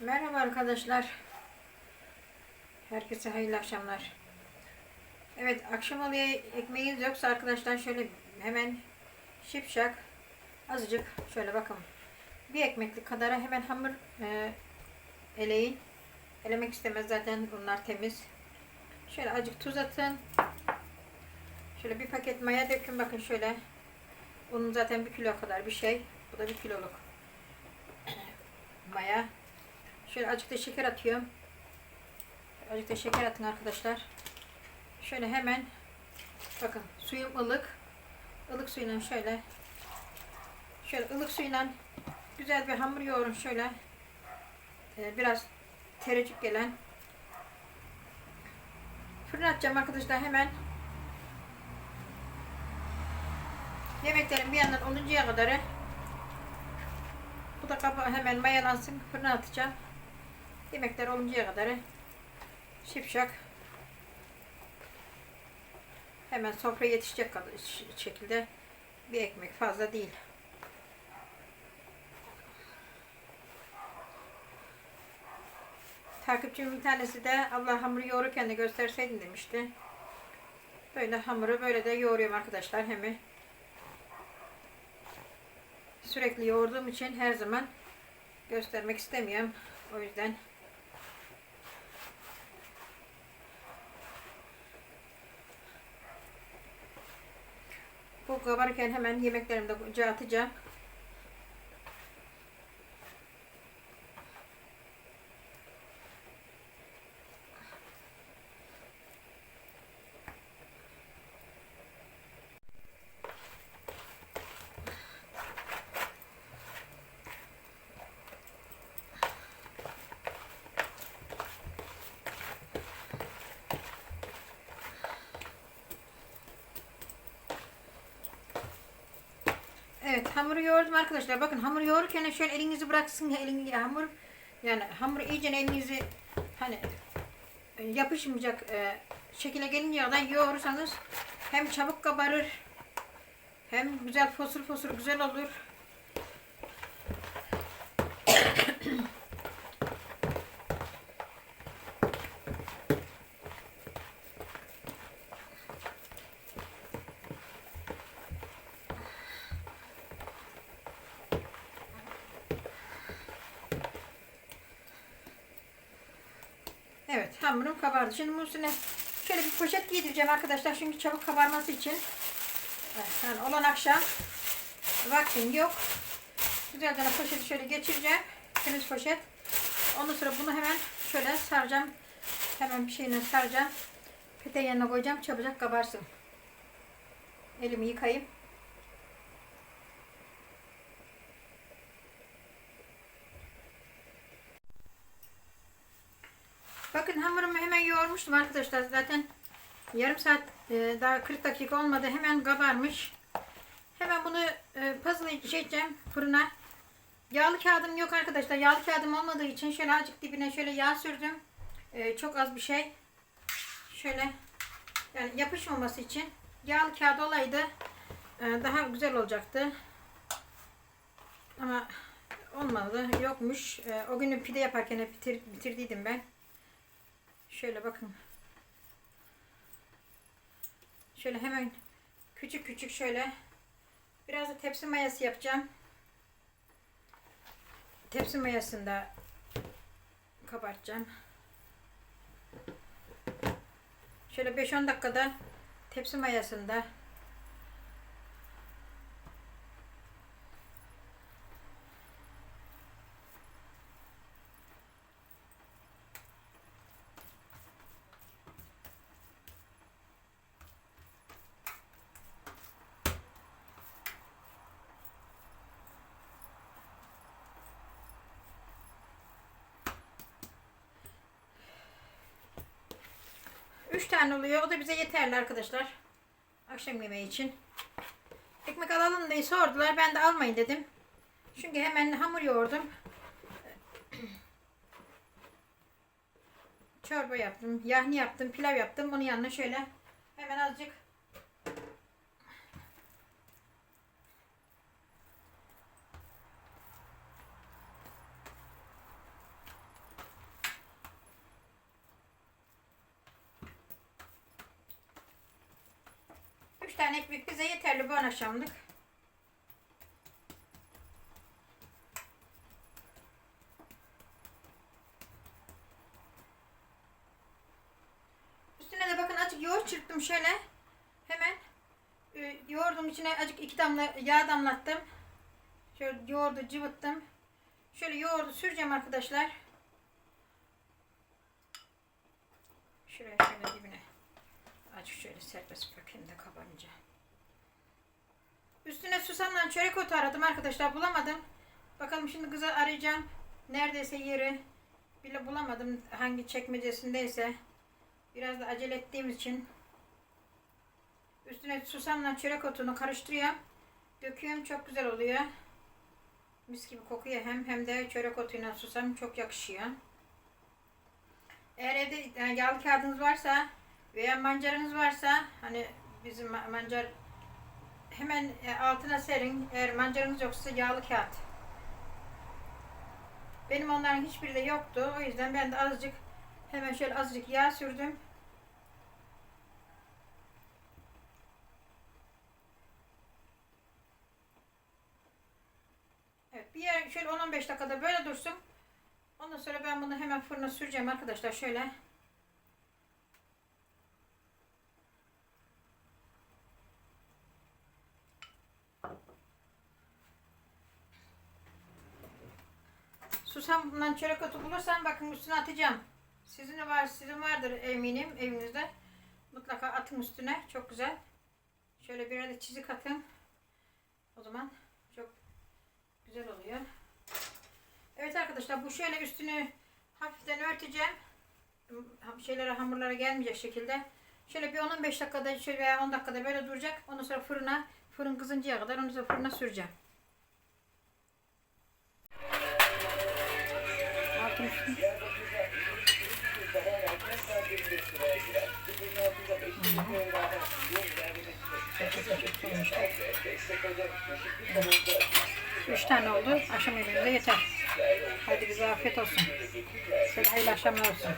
Merhaba arkadaşlar. Herkese hayırlı akşamlar. Evet akşam oluyor ekmeğiniz yoksa arkadaşlar şöyle hemen şipşak azıcık şöyle bakın. Bir ekmeklik kadara hemen hamur e, eleyin. Elemek istemez zaten bunlar temiz. Şöyle azıcık tuz atın. Şöyle bir paket maya dökün bakın şöyle. Bunun zaten bir kilo kadar bir şey. Bu da bir kiloluk maya. Şöyle azıcık da şeker atıyorum. Azıcık da şeker atın arkadaşlar. Şöyle hemen bakın suyum ılık. ılık suyla şöyle şöyle ılık suyla güzel bir hamur yoğurun şöyle. Ee, biraz terecik gelen. Fırına atacağım arkadaşlar hemen. Yemeklerin bir yandan oluncaya kadarı bu da kapağı hemen mayalansın. Fırına atacağım. Yemekler oluncaya kadar şipşak hemen sofraya yetişecek şekilde bir ekmek fazla değil. Takipçimin bir tanesi de Allah hamuru yoğururken de gösterseydin demişti. Böyle hamuru böyle de yoğuruyorum arkadaşlar. Hem sürekli yoğurduğum için her zaman göstermek istemiyorum. O yüzden bu kabarırken hemen yemeklerimi de atacağım. Evet hamuru yoğurdum arkadaşlar. Bakın hamuru yoğururken şöyle elinizi bıraksın elin hamur yani hamur iyice elinizi hani e, yapışmayacak e, şekilde gelince kadar yoğurursanız hem çabuk kabarır hem güzel fosur fosur güzel olur. Evet hamurum kabardı. Şimdi bunun üstüne şöyle bir poşet giydireceğim arkadaşlar. Çünkü çabuk kabarması için. Yani olan akşam vaktim yok. Güzelce poşeti şöyle geçireceğim. Temiz poşet. Ondan sonra bunu hemen şöyle saracağım. Hemen bir şeyle saracağım. Pete yanına koyacağım. Çabucak kabarsın. Elimi yıkayayım. Bakın hamurumu hemen yoğurmuştum arkadaşlar. Zaten yarım saat e, daha 40 dakika olmadı. Hemen kabarmış. Hemen bunu e, puzzle şey fırına. Yağlı kağıdım yok arkadaşlar. Yağlı kağıdım olmadığı için şöyle azıcık dibine şöyle yağ sürdüm. E, çok az bir şey. Şöyle yani yapışmaması için yağlı kağıt olaydı e, daha güzel olacaktı. Ama olmadı. Yokmuş. E, o günü pide yaparken bitir, bitirdiydim ben. Şöyle bakın. Şöyle hemen küçük küçük şöyle biraz da tepsi mayası yapacağım. Tepsi mayasında kabartacağım. Şöyle 5-10 dakikada tepsi mayasında Üç tane oluyor. O da bize yeterli arkadaşlar. Akşam yemeği için. Ekmek alalım diye sordular. Ben de almayın dedim. Çünkü hemen hamur yoğurdum. Çorba yaptım. Yahni yaptım. Pilav yaptım. Bunun yanına şöyle hemen azıcık tane ekmek bize yeterli bu akşamlık. Üstüne de bakın azıcık yoğurt çırptım şöyle. Hemen e, yoğurdun içine azıcık iki damla yağ damlattım. Şöyle yoğurdu cıvıttım. Şöyle yoğurdu süreceğim arkadaşlar. Şuraya şöyle dibine. Azıcık şöyle serbest bırakayım da kabarınca. Üstüne susamla çörek otu aradım arkadaşlar bulamadım. Bakalım şimdi kızı arayacağım. Neredeyse yeri bile bulamadım hangi çekmecesindeyse. Biraz da acele ettiğimiz için üstüne susamla çörek otunu karıştırıyorum. Döküyorum çok güzel oluyor. Mis gibi kokuyor hem hem de çörek otuyla susam çok yakışıyor. Eğer evde yani yağlı kağıdınız varsa veya mancarınız varsa hani bizim ma- mancar hemen e, altına serin. Eğer mancarınız yoksa yağlı kağıt. Benim onların hiçbiri de yoktu. O yüzden ben de azıcık hemen şöyle azıcık yağ sürdüm. Evet bir yer şöyle 10-15 dakikada böyle dursun. Ondan sonra ben bunu hemen fırına süreceğim arkadaşlar şöyle. Susamdan çörek otu bulursam bakın üstüne atacağım. Sizin var, sizin vardır eminim evinizde. Mutlaka atın üstüne. Çok güzel. Şöyle bir de çizik atın. O zaman çok güzel oluyor. Evet arkadaşlar bu şöyle üstünü hafiften örteceğim. Şeylere hamurlara gelmeyecek şekilde. Şöyle bir 10-15 dakikada şöyle veya 10 dakikada böyle duracak. Ondan sonra fırına fırın kızıncaya kadar onu sonra fırına süreceğim. Üstüne. Üç tane oldu. Akşam yemeğimize yeter. Hadi bize afiyet olsun. Size hayırlı akşamlar olsun.